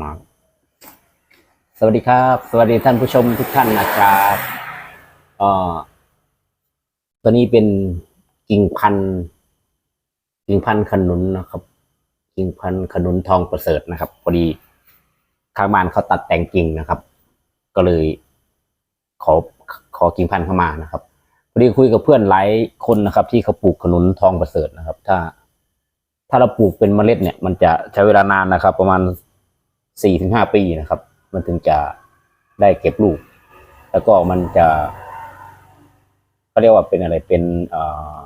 มาสวัสดีครับ สวัสดีท่านผู้ชมทุกท่านนะครับเอ่อตัวนี้เป็นกิ่งพันธุ์กิ่งพันธุ์ขนุนนะครับ กิ่งพันธุ์ขนุนทองประเสริฐนะครับพอดีข้างบ้านเขาตัดแต่งกิ่งนะครับ ก็เลยขอขอกิ่งพันธุ์เข้ามานะครับพอดีคุยกับเพื่อนหลายคนนะครับ ที่เขาปลูกขนุนทองประเสริฐนะครับ ถ้า ถ้าเราปลูกเป็นเมล็ดเนี่ย มันจะใช้เวลานานนะครับ ประมาณสี่ถึงห้าปีนะครับ มันถึงจะได้เก็บลูก แล้วก็มันจะเขาเรียกว่าเป็นอะไรเป็นเอ่อ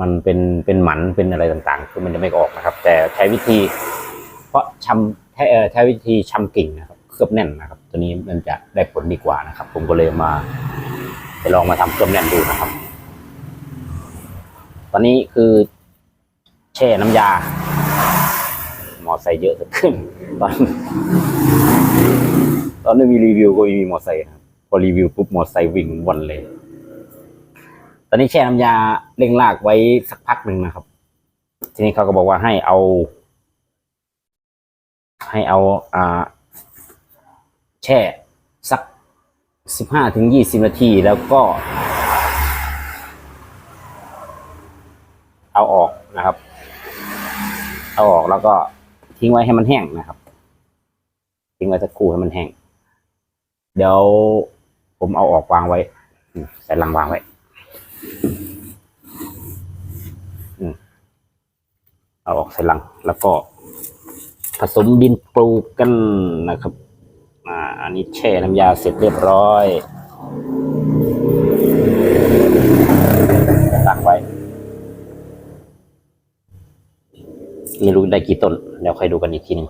มันเป็นเป็นหมันเป็นอะไรต่างๆ คือมันจะไม่ออกนะครับ แต่ใช้วิธี เพราะชำใช้เอ่ใช้วิธีชำกิ่งนะครับเคลือบแน่นนะครับ ตัวนี้มันจะได้ผลดีกว่านะครับ ผมก็เลยมาไปลองมาทำเคลือบแน่นดูนะครับ ตอนนี้คือแช่น้ำยา มอไซค์เยอะขึ้น ตอนตอนนี้มีรีวิวก็ม่มีมอไซค์ครับพอรีวิวปุ๊บมอไซค์วิ่งวันเลย ตอนนี้แช่น้ำยาเร่งลากไว้สักพักหนึ่งนะครับ ทีนี้เขาก็บอกว่าให้เอา ให้เอาอ่า แช่สักสิบห้าถึงยี่สิบนาทีแล้วก็ เอาออกนะครับ เอาออกแล้วก็ทิ้งไว้ให้มันแห้งนะครับ ทิ้งไว้สักครู่ให้มันแห้ง เดี๋ยวผมเอาออกวางไว้ใส่ลังวางไว้เอาออกใส่ลัง แล้วก็ ผสมดินปลูกกันนะครับ อ่า อันนี้แช่น้ำยาเสร็จเรียบร้อย ไม่รู้ได้กี่ต้นเดี๋ยวค่อยดูกันอีกทีหนึ่ง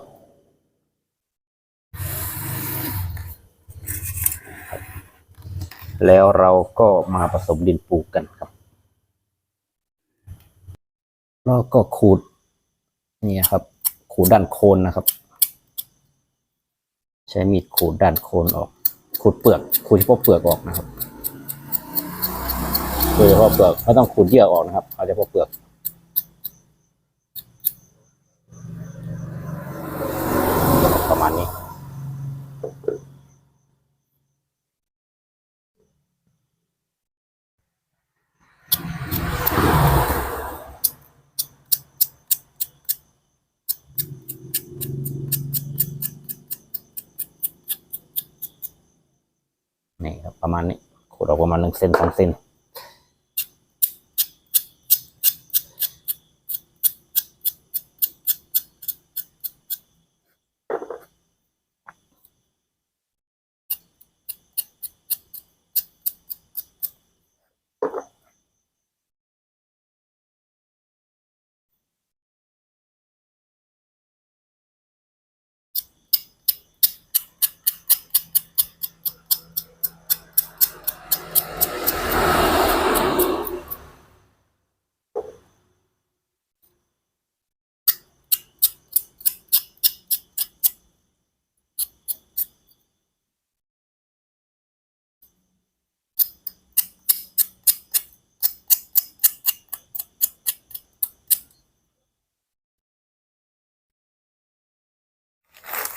แล้วเราก็มาผสมดินปลูกกันครับแล้วก็ขูดนี่ครับ ขูดด้านโคนนะครับ ใช้มีดขูดด้านโคนออก ขูดเปลือก ขูดเฉพาะเปลือกออกนะครับโดยเฉพาะเปลือกไม่ต้องขูดเยื่อออกนะครับ เอาเฉพาะเปลือก ประ มาณนี้ นี่ครับประมาณนี้ขูดออกประมาณหนึ่งเซนสองเซน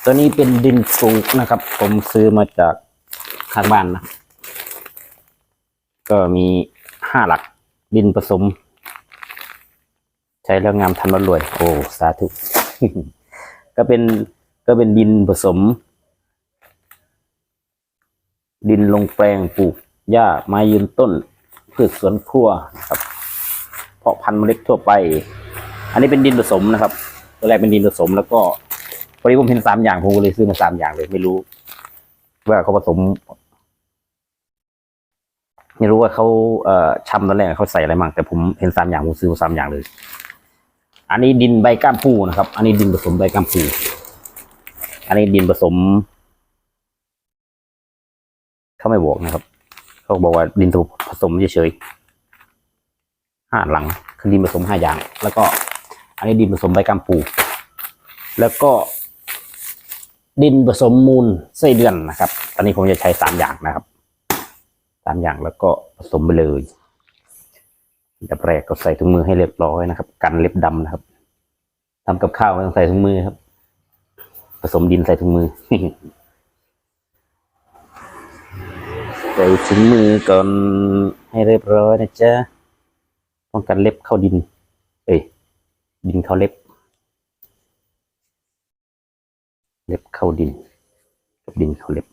ตัวนี้เป็นดินปลูกนะครับ ผมซื้อมาจากข้างบ้านนะ ก็มีห้าหลักดินผสม ใช้แล้วงามทันวันรวย โอ้สาธุก็เป็นก็เป็นดินผสม ดินลงแปลงปลูกหญ้าไม้ยืนต้นพืชสวนครัวนะครับ เพาะพันธุ์เมล็ดทั่วไป อันนี้เป็นดินผสมนะครับตัวแรกเป็นดินผสมแล้วก็ พอดีผมเห็นสามอย่างผมก็เลยซื้อมาสามอย่างเลย ไม่รู้ว่าเขาผสม ไม่รู้ว่าเขาเอ่อชำตอนแรกเขาใส่อะไรบ้างแต่ผมเห็นสามอย่างผมซื้อมาสามอย่างเลย อันนี้ดินใบก้ามปูนะครับ อันนี้ดินผสมใบก้ามปูอันนี้ดินผสมเขาไม่บอกนะครับเขาบอกว่าดินถูกผสมเฉยๆห้าหลังคือดินผสมห้าอย่าง แล้วก็ อันนี้ดินผสมใบกัมปู แล้วก็ ดินผสมมูลไส้เดือนนะครับ ตอนนี้ผมจะใช้สามอย่างนะครับสามอย่างแล้วก็ผสมไปเลยอันดับแรกก็ใส่ถุงมือให้เรียบร้อยนะครับ กันเล็บดำนะครับทำกับข้าวต้องใส่ถุงมือครับ ผสมดินใส่ถุงมือใส่ถุงมือก่อนให้เรียบร้อยนะจ๊ะป้องกันเล็บเข้าดิน เอ้ยดินเข้าเล็บ เล็บเข้าดิน กับดินเข้าเล็บ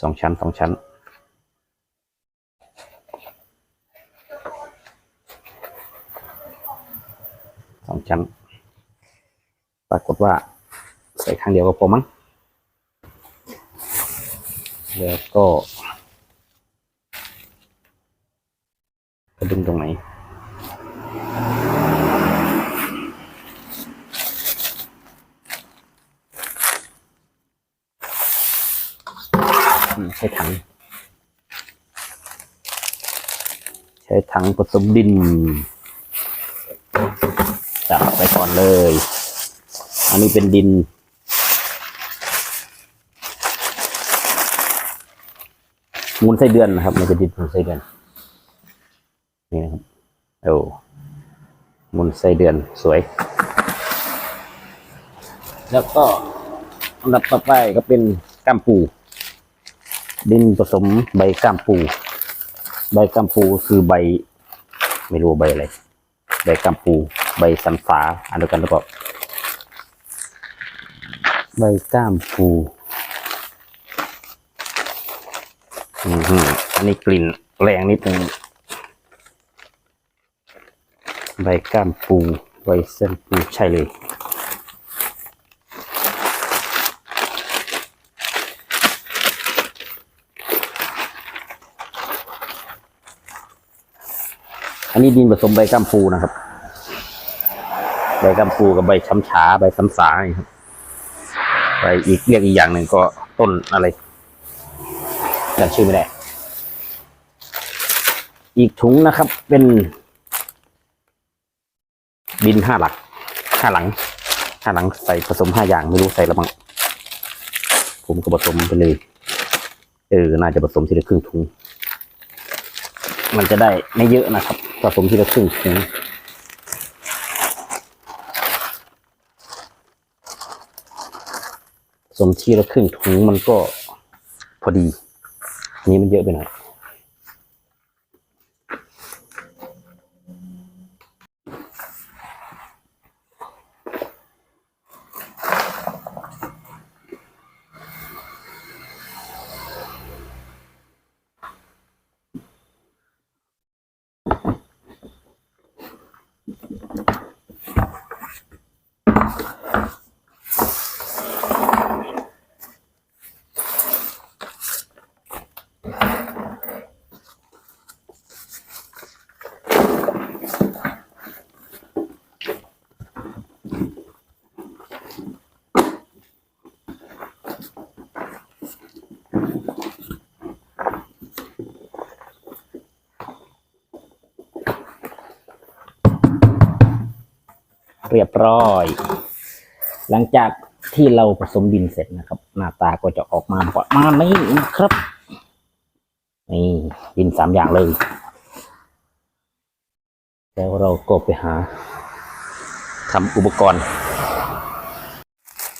สองชั้นสองชั้น สองชั้น ปรากฏว่าใส่ข้งเดียวก็พอมั้ง แล้วก็กระดึงตรงไหน ใช้ถัง ใช้ถังผสมดินจับไปก่อนเลย อันนี้เป็นดิน มูลไส้เดือนนะครับม่ใช่ดินมูลไส้เดือน นี่นะครับโอ้มูลไส้เดือนสวย แล้วก็อันดับต่อไปก็เป็นกัมปู ดินผสมใบกัมปู ใบกัมปูคือใบ ไม่รู้ใบอะไร ใบกัมปู ใบสันฝาอันเดียวกันหรือเปล่าใบก้ามปูอือหืออันนี้กลิ่นแรงนิดนึงใบก้ามปู ใบเส้นปูใช่เลย อันนี้ดินผสมใบกัมปูนะครับ ใบกัมปูกับใบช้ำฉาใบซ้ำสาครับใบอีกเรียกอีกอย่างหนึ่งก็ต้นอะไรจำชื่อไม่ได้ อีกถุงนะครับ เป็น ดินห้าหลักห้าหลังห้าหลังใส่ผสมห้าอย่างไม่รู้ใส่ล้วมั้งผมก็ผสมไปเลย เออ น่าจะผสมทีละครึ่งถุง มันจะได้ไม่เยอะนะครับ ผสมทีละครึ่งถุงผสมทีละครึ่งถุงมันก็พอดี อันนี้มันเยอะไปหน่อย รียบร้อย หลังจากที่เราผสมดินเสร็จนะครับ หน้าตาก็จะออกมาประมาณนี้นะครับนี่ดินสามอย่างเลย แล้วเราก็ไปหาทำอุปกรณ์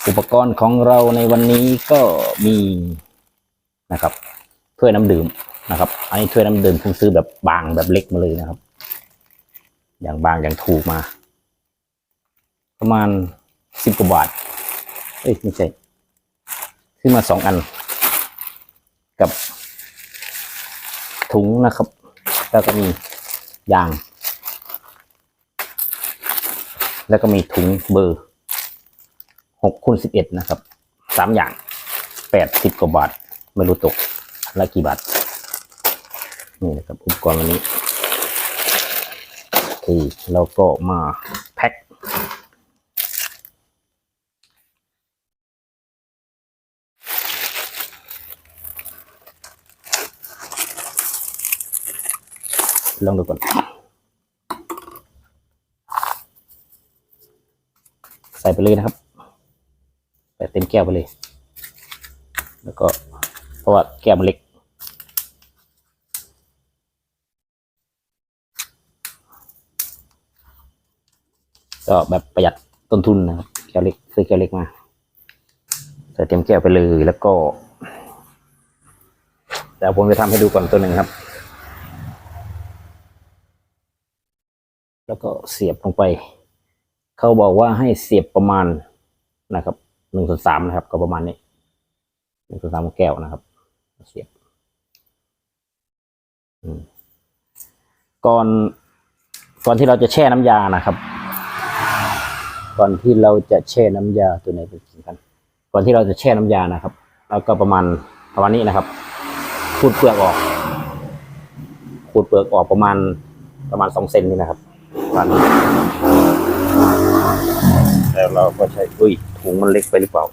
อุปกรณ์ของเราในวันนี้ก็มีนะครับถ้วยน้ำดื่มนะครับอันนี้ถ้วยน้ำดื่มผมซื้อแบบบางแบบเล็กมาเลยนะครับ อย่างบางอย่างถูกมา ประมาณสิบกว่าบาท เอ้ยไม่ใช่ ซื้อมาสองอัน กับถุงนะครับ แล้วก็มียาง แล้วก็มีถุงเบอร์หกคูณสิบเอ็ดนะครับสามอย่างแปดสิบกว่าบาท ไม่รู้ตกละกี่บาท นี่นะครับอุปกรณ์วันนี้โอเคแล้วก็มาแพ็ค ลองดูก่อนใส่ไปเลยนะครับใส่เต็มแก้วไปเลย แล้วก็เพราะว่าแก้วมันเล็ก ก็แบบประหยัดต้นทุนนะครับแก้วเล็กซื้อแก้วเล็กมาใส่เต็มแก้วไปเลยแล้วก็แต่ผมจะทำให้ดูก่อนตัวหนึ่งครับ แล้วก็เสียบลงไป เขาบอกว่าให้เสียบประมาณนะครับหนึ่งส่วนสามนะครับ ก็ประมาณนี้หนึ่งส่วนสามของแก้วนะครับ เสียบก่อนก่อนที่เราจะแช่น้ำยานะครับ ก่อนที่เราจะแช่น้ำยาตัวไหนเป็นสำคัญก่อนที่เราจะแช่น้ำยานะครับ แล้วก็ประมาณประมาณนี้นะครับขูดเปลือกออกขูดเปลือกออกประมาณประมาณสองเซนนี่นะครับ ประมาณนี้แล้วเราก็ใช้อุ้ยถุงมันเล็กไปหรือเปล่า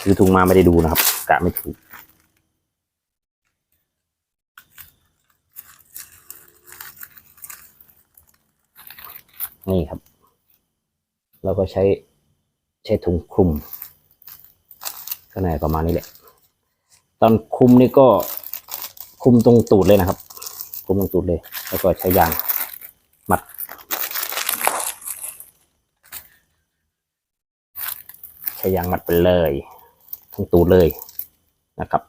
คือถุงมาไม่ได้ดูนะครับ กะไม่ถูกนี่ครับ เราก็ใช้ใช้ถุงคลุมก็ในประมาณนี้แหละ ตอนคลุมนี่ก็คลุมตรงตูดเลยนะครับ คลุมตรงตูดเลย แล้วก็ใช้ยางมัด ใช้ยางมัดไปเลย ทั้งตูดเลยนะครับ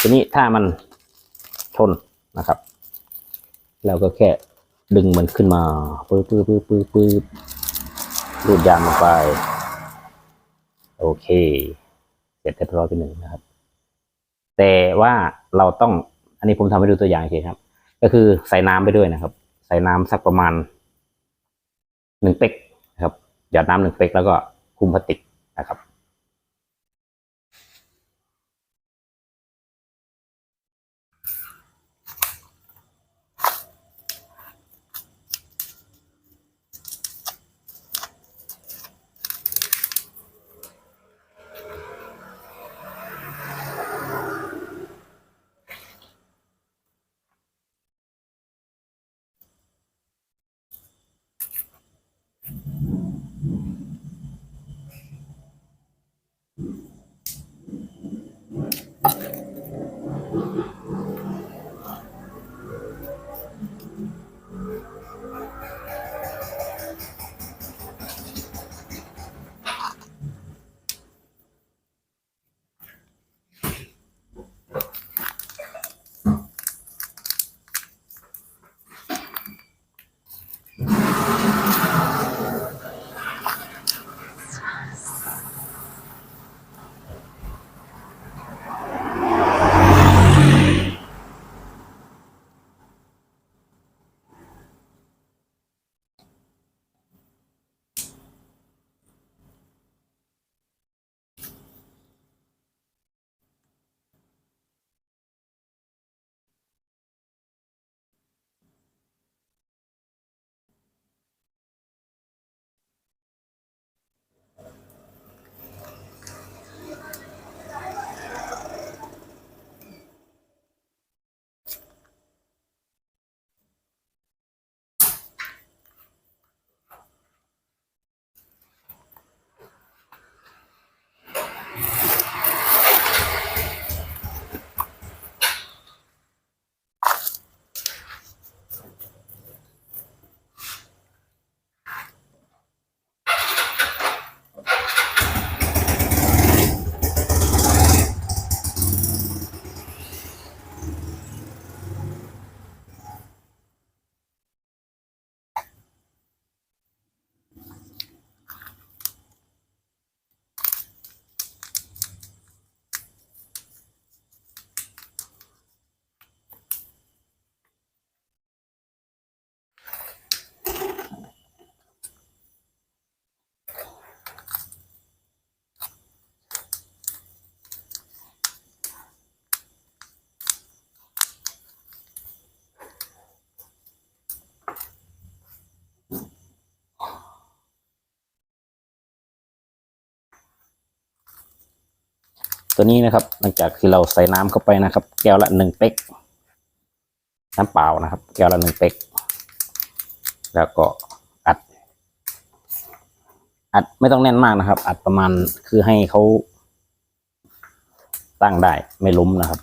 ทีนี้ถ้ามันชนนะครับ เราก็แค่ดึงมันขึ้นมาปื๊บปื๊บปื๊บปื๊บปื๊บรูดยางลงไป โอเค เสร็จเรียบร้อยไปหนึ่งนะครับ แต่ว่าเราต้อง อันนี้ผมทำให้ดูตัวอย่างเฉยครับ ก็คือใส่น้ำไปด้วยนะครับ ใส่น้ำสักประมาณหนึ่งเป๊กนะครับหยดน้ำหนึ่งเป๊กแล้วก็คุมพลาสติกนะครับ ตัวนี้นะครับ หลังจากที่เราใส่น้ำเข้าไปนะครับ แก้วละหนึ่งเป๊กน้ำเปล่านะครับ แก้วละหนึ่งเป๊กแล้วก็อัด อัดไม่ต้องแน่นมากนะครับ อัดประมาณคือให้เขาตั้งได้ไม่ล้มนะครับ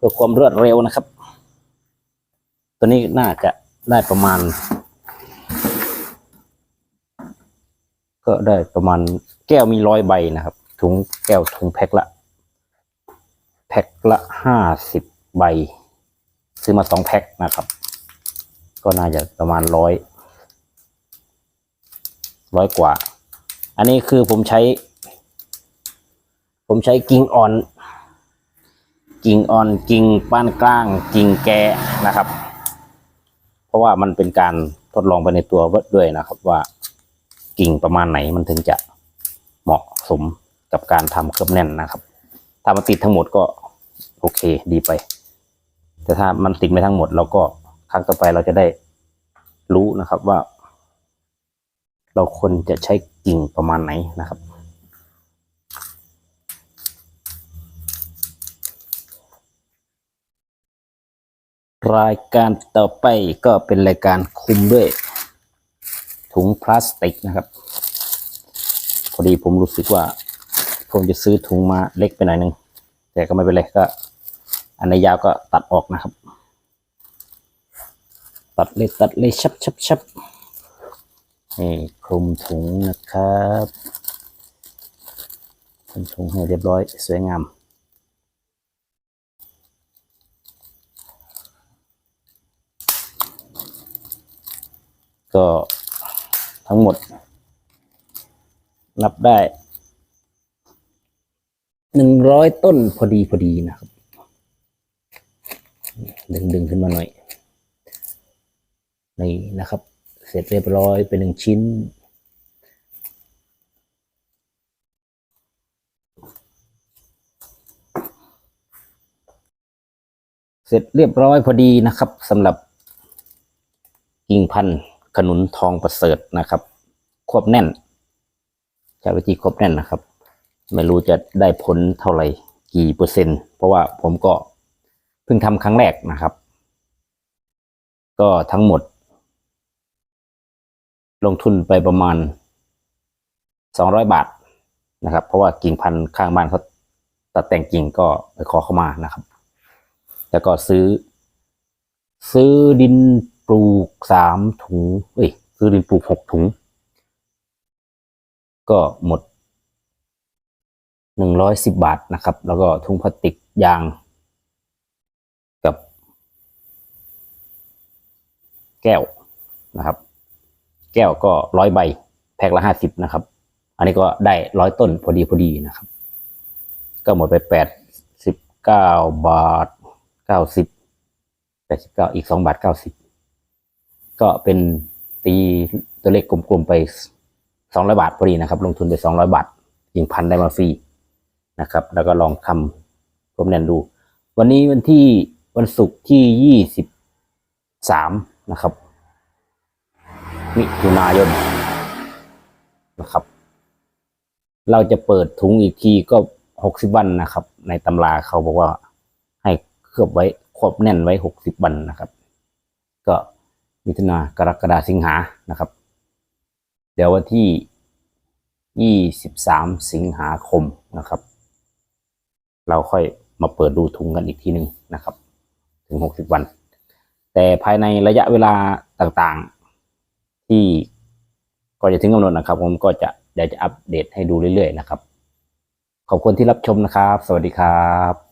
พื่อความรวดเร็วนะครับ ตัวนี้น่าจะได้ประมาณ ก็ได้ประมาณแก้วมีร้อยใบนะครับ ถุงแก้วถุงแพ็คละ แพ็คละห้าสิบใบ ซื้อมาสองแพ็คนะครับ ก็น่าจะประมาณร้อยร้อยกว่า อันนี้คือผมใช้ ผมใช้กิ่งอ่อน กิ่งอ่อนกิ่งปานกลางกิ่งแก่นะครับ เพราะว่ามันเป็นการทดลองไปในตัวด้วยนะครับ ว่ากิ่งประมาณไหนมันถึงจะเหมาะสมกับการทำเคลือบแน่นนะครับ ถ้ามันติดทั้งหมดก็โอเคดีไป แต่ถ้ามันติดไม่ทั้งหมดเราก็ครั้งต่อไปเราจะได้รู้นะครับว่า เราควรจะใช้กิ่งประมาณไหนนะครับ รายการต่อไปก็เป็นรายการคุมด้วย ถุงพลาสติกนะครับ พอดีผมรู้สึกว่า ผมจะซื้อถุงมาเล็กไปหน่อยหนึง แต่ก็ไม่เป็นไรก็ อันไหนยาวก็ตัดออกนะครับ ตัดเลยตัดเลยชับชับชับนี่คลุมถุงนะครับคลุมถุงให้เรียบร้อยสวยงาม ก็ทั้งหมดนับได้หนึ่งร้อยต้นพอดีพอดีนะครับ ดึงดึงขึ้นมาหน่อย นี่นะครับ เสร็จเรียบร้อยเป็นหนึ่งชิ้น เสร็จเรียบร้อยพอดีนะครับสำหรับกิ่งพันธุ์ ขนุนทองประเสริฐนะครับ ควบแน่นใช้วิธีควบแน่นนะครับ ไม่รู้จะได้ผลเท่าไหร่กี่เปอร์เซ็นต์ เพราะว่าผมก็เพิ่งทำครั้งแรกนะครับ ก็ทั้งหมด ลงทุนไปประมาณสองร้อยบาทนะครับ เพราะว่ากิ่งพันธุ์ข้างบ้านเขาตัดแต่งกิ่งก็ไปขอเข้ามานะครับ แล้วก็ซื้อ ซื้อดิน ลูกสามถุง เอ้ย ซื้อดินปลูกหกถุง ก็หมดหนึ่งร้อยสิบบาทนะครับ แล้วก็ถุงพลาสติกยาง กับ แก้วนะครับ แก้วก็ร้อยใบ แพ็คละห้าสิบนะครับ อันนี้ก็ได้ร้อยต้นพอดีพอดีนะครับ ก็หมดไปแปดสิบเก้าบาทเก้าสิบแปดสิบเก้าอีกสองบาทเก้าสิบ ก็เป็นตีตัวเลขกลมๆไปสองร้อยบาทพอดีนะครับ ลงทุนไปสองร้อยบาทยิงพันได้มาฟรีนะครับ แล้วก็ลองทำผมแนนดู วันนี้วันที่วันศุกร์ที่ยี่สิบสามนะครับ มิถุนายนนะครับ เราจะเปิดถุงอีกทีก็หกสิบวันนะครับ ในตำราเขาบอกว่าให้เคลือบไว้ควบแน่นไว้หกสิบวันนะครับ ก็ มิถุนากรกฎาสิงหานะครับ เดี๋ยววันที่ยี่สิงหาคมนะครับ เราค่อยมาเปิดดูถุงกันอีกทีหนึ่งนะครับ ถึงหกสิบวัน แต่ภายในระยะเวลาต่างๆ ที่ก่อนจะถึงกำหนดนะครับ ผมก็จะเดี๋ยวจะอัปเดตให้ดูเรื่อยๆนะครับ ขอบคุณที่รับชมนะครับ สวัสดีครับ